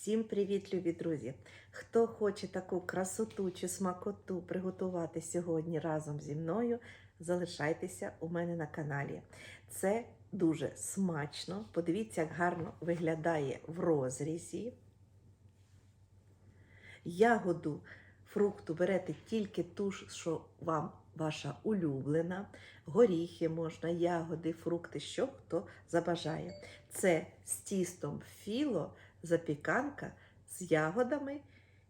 Всім привіт, любі друзі! Хто хоче таку красоту чи смакоту приготувати сьогодні разом зі мною, залишайтеся у мене на каналі. Це дуже смачно. Подивіться, як гарно виглядає в розрізі. Ягоду фрукту берете тільки ту, що вам ваша улюблена. Горіхи можна, ягоди, фрукти, що хто забажає. Це з тістом філо, запіканка з ягодами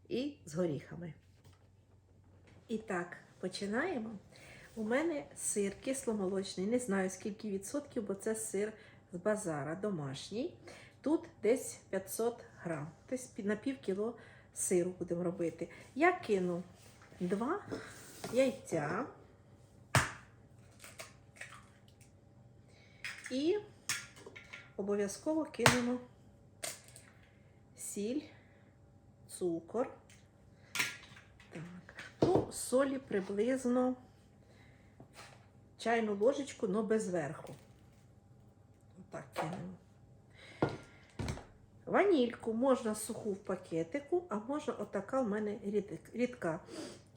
і з горіхами. І так, починаємо. У мене сир кисломолочний, не знаю скільки відсотків, бо це сир з базара домашній. Тут десь 500 грам, десь на пів кіло сиру будемо робити. Я кину два яйця і обов'язково кинемо сіль, цукор. Так. Ну, солі приблизно чайну ложечку, але без верху. Отак. Ванільку можна суху в пакетику, а можна отака в мене рідка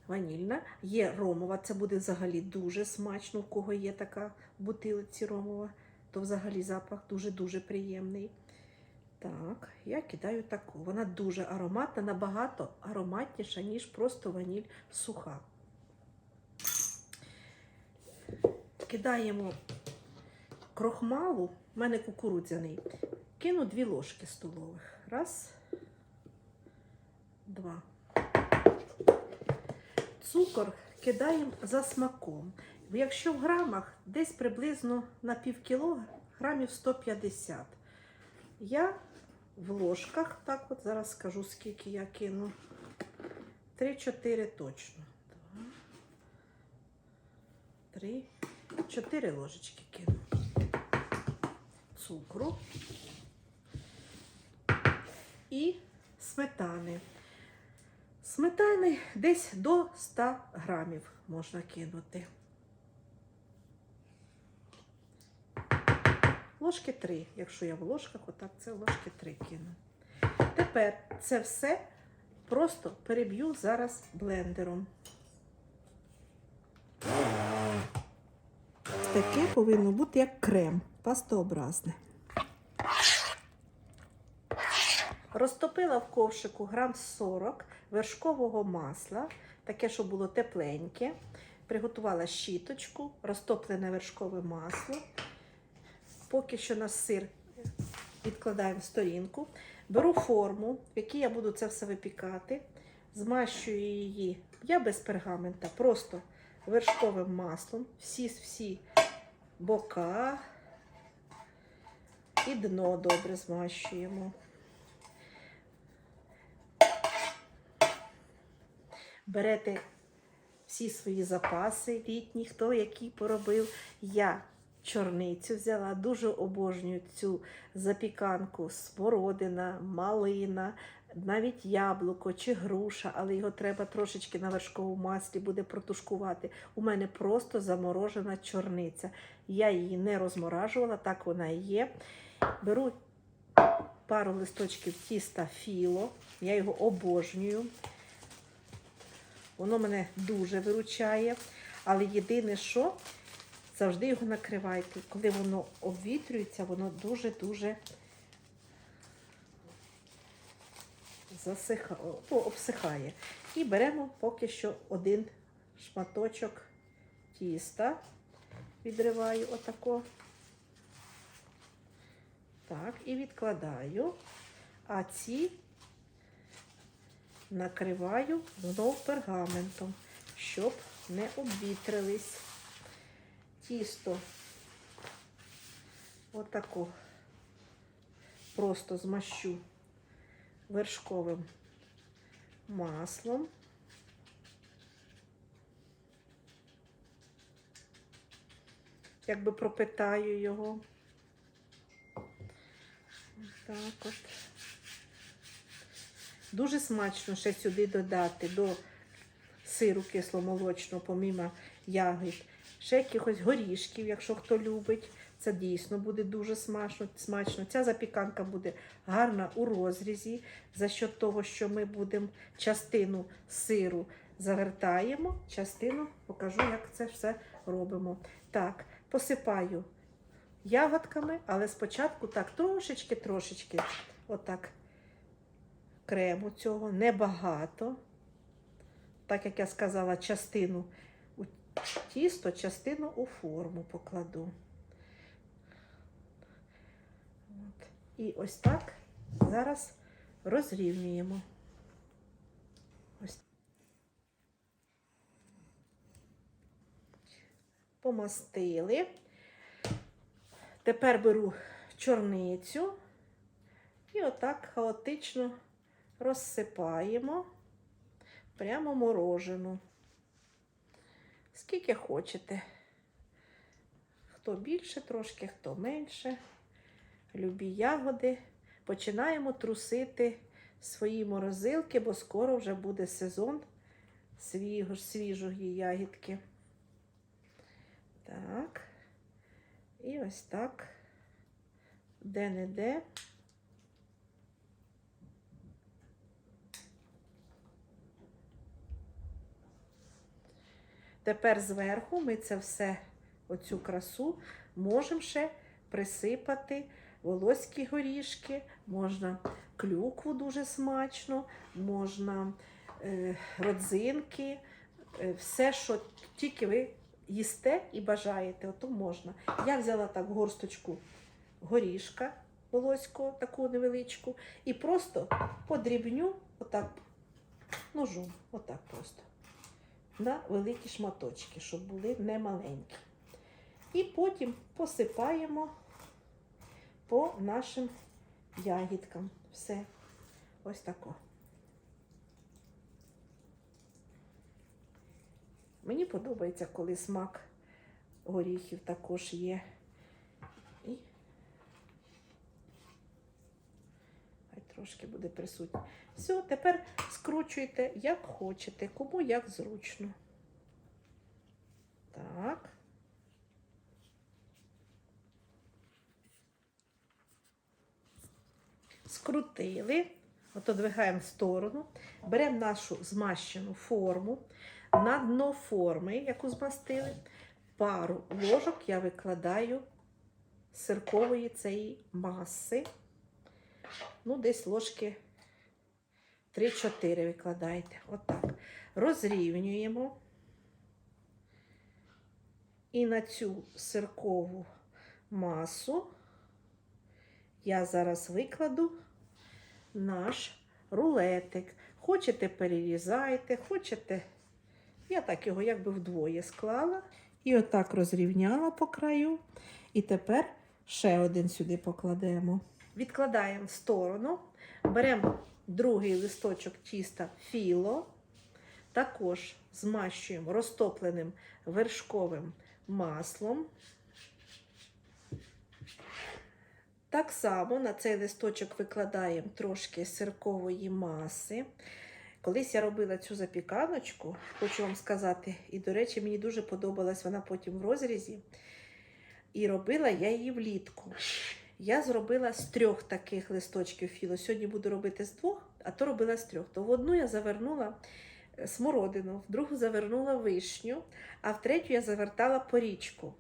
ванільна. Є ромова, це буде взагалі дуже смачно, у кого є така бутилиці ромова, то взагалі запах дуже-дуже приємний. Так, я кидаю таку. Вона дуже ароматна, набагато ароматніша, ніж просто ваніль суха. Кидаємо крохмалу, в мене кукурудзяний. Кину дві ложки столових. Раз, два. Цукор кидаємо за смаком. Якщо в грамах, десь приблизно на пів кіло, грамів 150. Я в ложках, так от зараз скажу, скільки я кину. 3-4 точно. Два, три, чотири ложечки кину. Цукру і сметани. Сметани десь до 100 грамів можна кинути. Ложки 3, якщо я в ложках, отак це ложки 3 кину. Тепер це все просто переб'ю зараз блендером. Таке повинно бути як крем, пастообразне. Розтопила в ковшику грам 40 вершкового масла, таке, щоб було тепленьке. Приготувала щіточку, розтоплене вершкове масло. Поки що наш сир відкладаємо в сторінку. Беру форму, в якій я буду це все випікати. Змащую її. Я без пергамента, просто вершковим маслом. Всі всі бока і дно добре змащуємо. Берете всі свої запаси літні, хто який поробив. Я чорницю взяла, дуже обожнюю цю запіканку, смородина, малина, навіть яблуко чи груша, але його треба трошечки на вершковому маслі буде протушкувати. У мене просто заморожена чорниця. Я її не розморажувала, так вона і є. Беру пару листочків тіста філо, я його обожнюю. Воно мене дуже виручає. Але єдине, що завжди його накривайте. Коли воно обвітрюється, воно дуже-дуже засиха... о, обсихає. І беремо поки що один шматочок тіста, відриваю отако. Так, і відкладаю. А ці накриваю знов пергаментом, щоб не обвітрились. Тісто отако просто змащу вершковим маслом. Якби пропитаю його. Так от. Дуже смачно ще сюди додати до сиру кисломолочного, помімо ягід, ще якихось горішків, якщо хто любить. Це дійсно буде дуже смачно. смачно. Ця запіканка буде гарна у розрізі, за счет того, що ми будемо частину сиру завертаємо, частину покажу, як це все робимо. Так, посипаю ягодками, але спочатку так трошечки-трошечки, отак крему цього, небагато. Так як я сказала, частину тісто, частину у форму покладу. От. І ось так зараз розрівнюємо. Помастили. Тепер беру чорницю і отак хаотично розсипаємо прямо морожену. Скільки хочете. Хто більше трошки, хто менше. Любі ягоди. Починаємо трусити свої морозилки, бо скоро вже буде сезон свіжо, свіжої ягідки. Так. І ось так. Де-не-де. Тепер зверху ми це все, оцю красу, можемо ще присипати волоські горішки, можна клюкву дуже смачно, можна е, родзинки, е, все, що тільки ви їсте і бажаєте, ото можна. Я взяла так горсточку горішка волоського, таку невеличку, і просто подрібню отак ножом, отак просто. На великі шматочки, щоб були не маленькі. І потім посипаємо по нашим ягідкам. Все ось тако. Мені подобається, коли смак горіхів також є. І хай трошки буде присутній. Все, тепер скручуйте, як хочете, кому як зручно. Так. Скрутили, отодвигаємо в сторону, беремо нашу змащену форму, на дно форми, яку змастили, пару ложок я викладаю сиркової цієї маси. Ну, десь ложки 3-4 викладайте. Отак. Розрівнюємо. І на цю сиркову масу я зараз викладу наш рулетик. Хочете перерізайте, хочете. Я так його якби вдвоє склала. І отак розрівняла по краю. І тепер ще один сюди покладемо. Відкладаємо в сторону, беремо другий листочок тіста філо, також змащуємо розтопленим вершковим маслом. Так само на цей листочок викладаємо трошки сиркової маси. Колись я робила цю запіканочку, хочу вам сказати, і, до речі, мені дуже подобалась вона потім в розрізі. І робила я її влітку. Я зробила з трьох таких листочків філо. Сьогодні буду робити з двох, а то робила з трьох. То в одну я завернула смородину, в другу завернула вишню, а в третю я завертала порічку.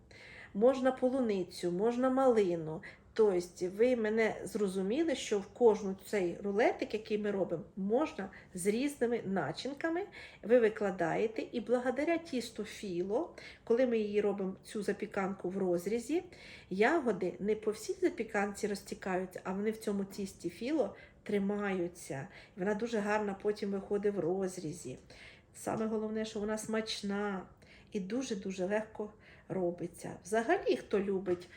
Можна полуницю, можна малину. Тобто, ви мене зрозуміли, що в кожну цей рулетик, який ми робимо, можна з різними начинками. Ви викладаєте, і благодаря тісту філо, коли ми її робимо цю запіканку в розрізі, ягоди не по всій запіканці розтікаються, а вони в цьому тісті філо тримаються. Вона дуже гарно потім виходить в розрізі. Саме головне, що вона смачна і дуже-дуже легко робиться. Взагалі, хто любить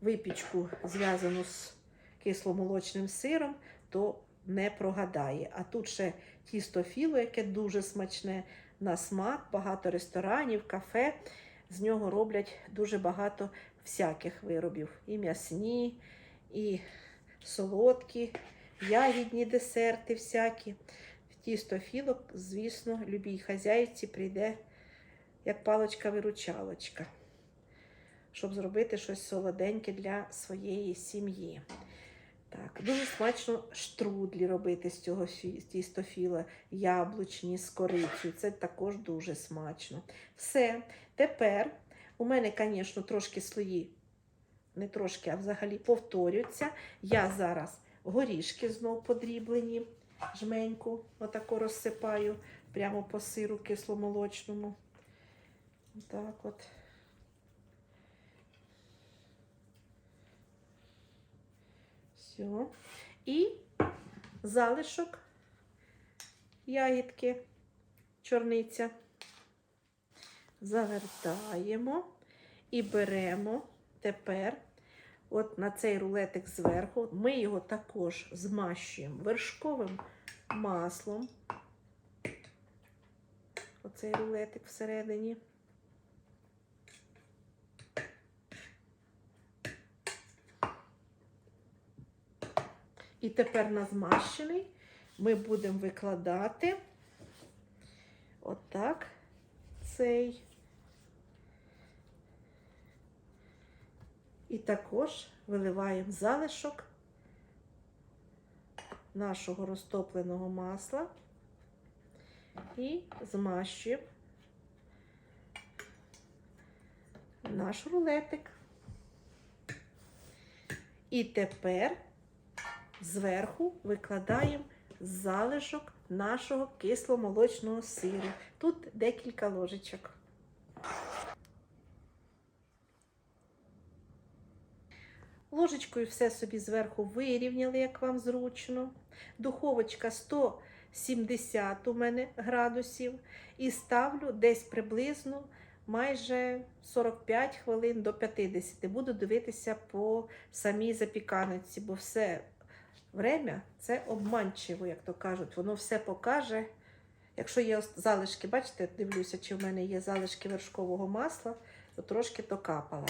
випічку, зв'язану з кисломолочним сиром, то не прогадає. А тут ще тісто філо, яке дуже смачне на смак, багато ресторанів, кафе. З нього роблять дуже багато всяких виробів. І м'ясні, і солодкі, ягідні десерти всякі. В тісто філо, звісно, любій хазяйці прийде як палочка-виручалочка. щоб зробити щось солоденьке для своєї сім'ї. Так, дуже смачно штрудлі робити з цього фі- тістофіла, яблучні з корицею. Це також дуже смачно. Все. Тепер у мене, звісно, трошки слої, не трошки, а взагалі повторюються. Я зараз горішки знов подріблені, жменьку, отако розсипаю прямо по сиру кисломолочному. Так от. Все. І залишок ягідки, чорниця. Завертаємо і беремо тепер от на цей рулетик зверху. Ми його також змащуємо вершковим маслом. Оцей рулетик всередині. І тепер на змащений ми будемо викладати отак цей. І також виливаємо залишок нашого розтопленого масла і змащуємо наш рулетик. І тепер зверху викладаємо залишок нашого кисломолочного сиру. Тут декілька ложечок. Ложечкою все собі зверху вирівняли, як вам зручно. Духовочка 170 у мене градусів. І ставлю десь приблизно майже 45 хвилин до 50. Буду дивитися по самій запіканиці, бо все время це обманчиво, як то кажуть. Воно все покаже. Якщо є залишки, бачите, дивлюся, чи в мене є залишки вершкового масла, то трошки то капала.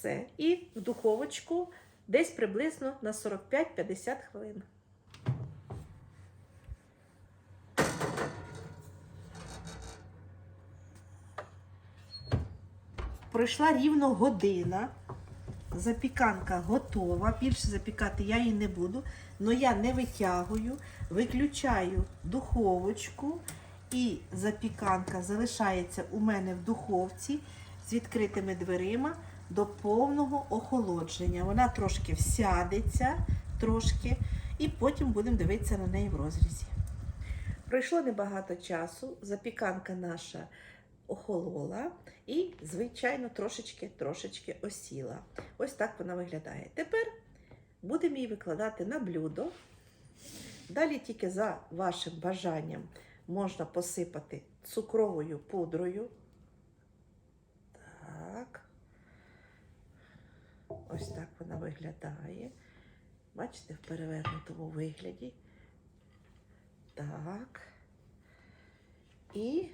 Все. І в духовочку десь приблизно на 45-50 хвилин. Пройшла рівно година. Запіканка готова. Більше запікати я її не буду. але я не витягую, виключаю духовочку, і запіканка залишається у мене в духовці з відкритими дверима до повного охолодження. Вона трошки всядеться, трошки, і потім будемо дивитися на неї в розрізі. Пройшло небагато часу, запіканка наша охолола і, звичайно, трошечки-трошечки осіла. Ось так вона виглядає. Тепер будемо її викладати на блюдо. Далі тільки за вашим бажанням можна посипати цукровою пудрою. Так. Ось так вона виглядає. Бачите, в перевернутому вигляді. Так. І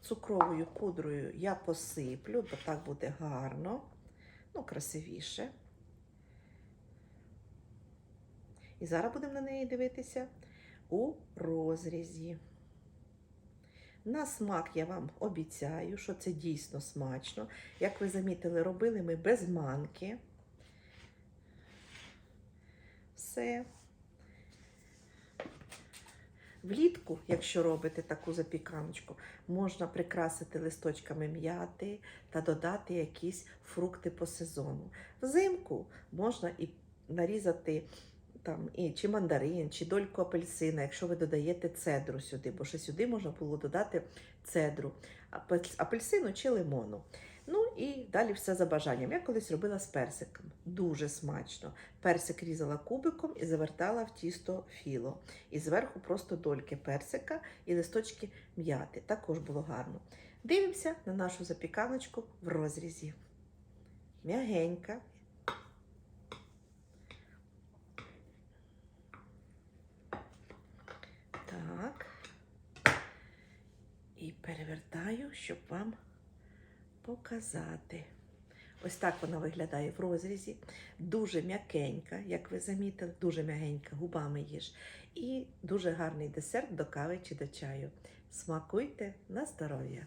цукровою пудрою я посиплю, бо так буде гарно, ну, красивіше. І зараз будемо на неї дивитися у розрізі. На смак я вам обіцяю, що це дійсно смачно. Як ви замітили, робили ми без манки. Все. Влітку, якщо робите таку запіканочку, можна прикрасити листочками м'яти та додати якісь фрукти по сезону. Взимку можна і нарізати там і чи мандарин, чи дольку апельсина, якщо ви додаєте цедру сюди, бо ще сюди можна було додати цедру, апельсину чи лимону. Ну і далі все за бажанням. Я колись робила з персиком. Дуже смачно. Персик різала кубиком і завертала в тісто філо. І зверху просто дольки персика і листочки м'яти. Також було гарно. Дивимося на нашу запіканочку в розрізі. М'ягенька. Так. І перевертаю, щоб вам показати. Ось так вона виглядає в розрізі. Дуже м'якенька, як ви замітили, дуже м'ягенька, губами їж. І дуже гарний десерт до кави чи до чаю. Смакуйте на здоров'я!